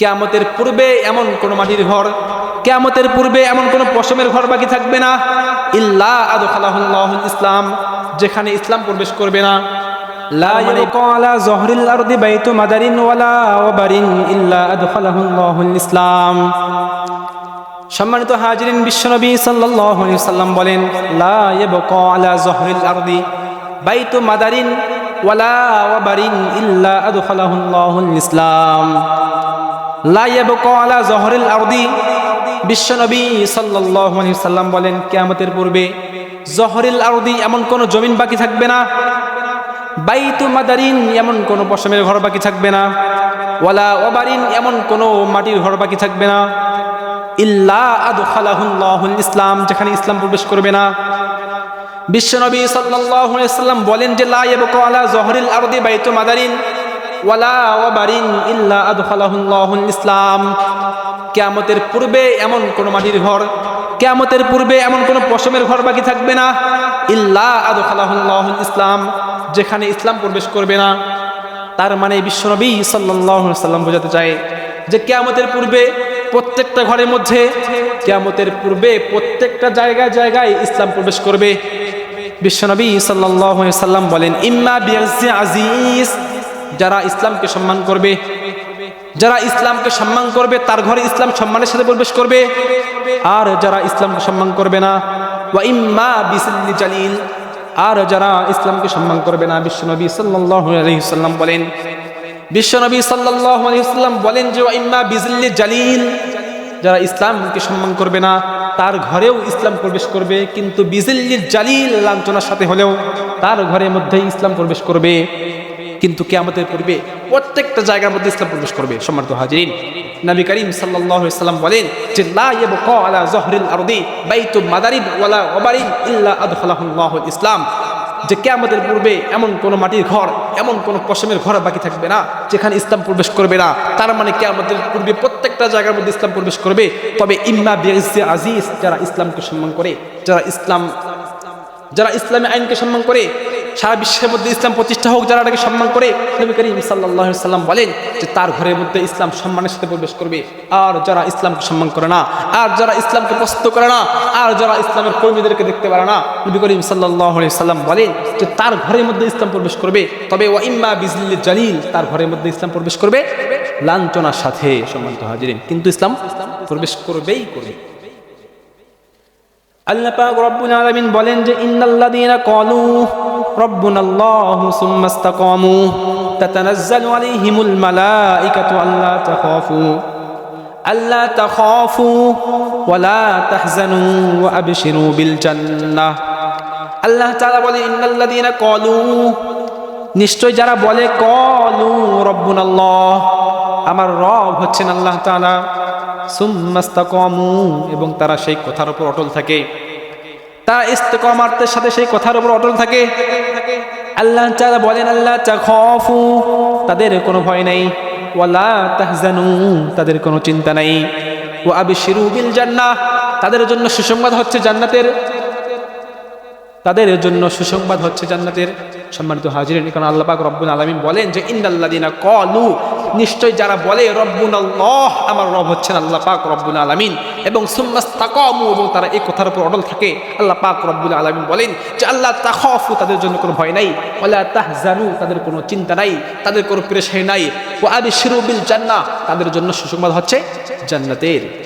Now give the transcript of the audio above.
কেয়ামতের পূর্বে এমন কোন মাটির ঘর, কেয়ামতের পূর্বে এমন কোন পশমের ঘর বাকি থাকবে না। ইল্লা আদখালাহুল্লাহুল ইসলাম, যেখানে ইসলাম প্রবেশ করবে না। ইসলাম। সম্মানিত হাজিরিন, বিশ্বনবী সাল্লাম বলেন বাইতু মাদারিন ইল্লা ইসলাম। জহরিল আরদি। বিশ্বনবী আলাইহি সাল্লাম বলেন, কিয়ামতের পূর্বে জহরিল আরদি এমন কোন জমিন বাকি থাকবে না। বাইতু মাদারিন এমন কোন পশমের ঘর বাকি থাকবে না। ওয়ালা ওয়াবারিন এমন কোন মাটির ঘর বাকি থাকবে না। ইল্লা আদখালাহুল্লাহুল ইসলাম, যেখানে ইসলাম প্রবেশ করবে না। বিশ্বনবী সাল্লাল্লাহু আলাইহি সাল্লাম বলেন যে, লা ইয়াবকা আলা জহরিল আরদি বাইতু মাদারিন। ওয়ালা ইসলাম। কিয়ামতের পূর্বে এমন কোন মাটির ঘর, কিয়ামতের পূর্বে এমন কোন পশমের ঘর বাকি থাকবে না। ইল্লা আদখালাহুল্লাহুল ইসলাম, যেখানে ইসলাম প্রবেশ করবে না। তার মানে বিশ্বনবী সাল্লাম বোঝাতে চায় যে কেয়ামতের পূর্বে প্রত্যেকটা ঘরের মধ্যে, কেয়ামতের পূর্বে প্রত্যেকটা জায়গায় জায়গায় ইসলাম প্রবেশ করবে। বিশ্বনবী সাল্লাম বলেন ইম্মা বিআজি আজিজ যারা ইসলামকে সম্মান করবে, যারা ইসলামকে সম্মান করবে, তার ঘরে ইসলাম সম্মানের সাথে প্রবেশ করবে। আর যারা ইসলামকে সম্মান করবে না জালিল। আর যারা ইসলামকে সম্মান করবে না, বিশ্বনবী সাল্লাম বলেন। বিশ্বনবী সাল্লাম বলেন যে, ওয়া ইম্মা বিজিল্লি জালিল। যারা ইসলামকে সম্মান করবে না, তার ঘরেও ইসলাম প্রবেশ করবে, কিন্তু বিজিল্লি জালিল লাঞ্ছনার সাথে হলেও তার ঘরের মধ্যে ইসলাম প্রবেশ করবে। কিন্তু কে আমাদের পূর্বে প্রত্যেকটা জায়গার মধ্যে ইসলাম প্রবেশ করবে, সম্মানিত হাজিরিন। নবী করিম সাল্লাম বলেন যে আলা ইসলাম। যে কে আমাদের পূর্বে এমন কোনো মাটির ঘর, এমন কোনো পশমের ঘর বাকি থাকবে না, যেখানে ইসলাম প্রবেশ করবে না। তার মানে কে আমাদের পূর্বে প্রত্যেকটা জায়গার মধ্যে ইসলাম প্রবেশ করবে। তবে ইম্মা বিয়াজ্জে আজিজ, যারা ইসলামকে সম্মান করে, যারা ইসলাম, যারা ইসলামী আইনকে সম্মান করে সারা বিশ্বের মধ্যে ইসলাম প্রতিষ্ঠা হোক, যারা সম্মান করে, নবী করিম সাল্লাহ সাল্লাম বলেন যে তার ঘরের মধ্যে ইসলাম সম্মানের সাথে প্রবেশ করবে। আর যারা ইসলামকে সম্মান করে না, আর যারা ইসলামকে পছন্দ করে না, আর যারা ইসলামের কর্মীদেরকে দেখতে পারে না, নবী করিম সাল্লাহ সাল্লাম বলেন যে তার ঘরের মধ্যে ইসলাম প্রবেশ করবে। তবে ও ইম্মা বিজলি জালিল, তার ঘরের মধ্যে ইসলাম প্রবেশ করবে লাঞ্ছনার সাথে সম্মানিত হাজিরিন। কিন্তু ইসলাম প্রবেশ করবেই করবে। আল্লাহ পাক রব্বুল আলামিন বলেন যে, ইন্নাল্লাযীনা ক্বালু সুম্মা ইসতাকামু। তাতানাজ্জালু আলাইহিমুল মালাইকাতু আল্লা তাখাফু। আল্লা তাখাফু ওয়ালা তাহজানু ওয়া আবশিরু বিল জান্নাহ আল্লাহ তাআলা বলে, ইন্নাল্লাযীনা ক্বালু, নিশ্চয় যারা বলে কলু রব্বুন আল্লাহ আমার রব হচ্ছেন আল্লাহ তাআলা। সুম্মাস্তাকামু এবং তারা সেই কথার উপর অটল থাকে। তারা ইস্তেকমার্তের সাথে সেই কথার উপর অটল থাকে। আল্লাহ চা বলেন, আল্লাহ চা খু তাদের কোনো ভয় নাই। ওয়ালা তাহজানু। তাদের কোনো চিন্তা নাই। ও আবিশিরু বিল জান্না তাদের জন্য সুসংবাদ হচ্ছে জান্নাতের তাদের জন্য সুসংবাদ হচ্ছে জান্নাতের সম্মানিত হাজির কারণ আল্লাহ পাক রব্বুল আলামিন বলেন যে ইন্দাল্লাদিনা কলু নিশ্চয় যারা বলে রব্বুন আল্লাহ আমার রব হচ্ছেন আল্লাহ পাক রব্বুল আলামিন। এবং সুম্মাস্তাকামু, এবং তারা এই কথার উপর অটল থাকে। আল্লাহ পাক রব্বুল আলামিন বলেন যে, আল্লাহ তাখাফু, তাদের জন্য কোনো ভয় নাই। ওয়ালা তাহজানু, তাদের কোনো চিন্তা নাই। তাদের কোনো প্রেশাই নাই। ও আবিশিরু বিল জান্নাহ তাদের জন্য সুসংবাদ হচ্ছে জান্নাতের।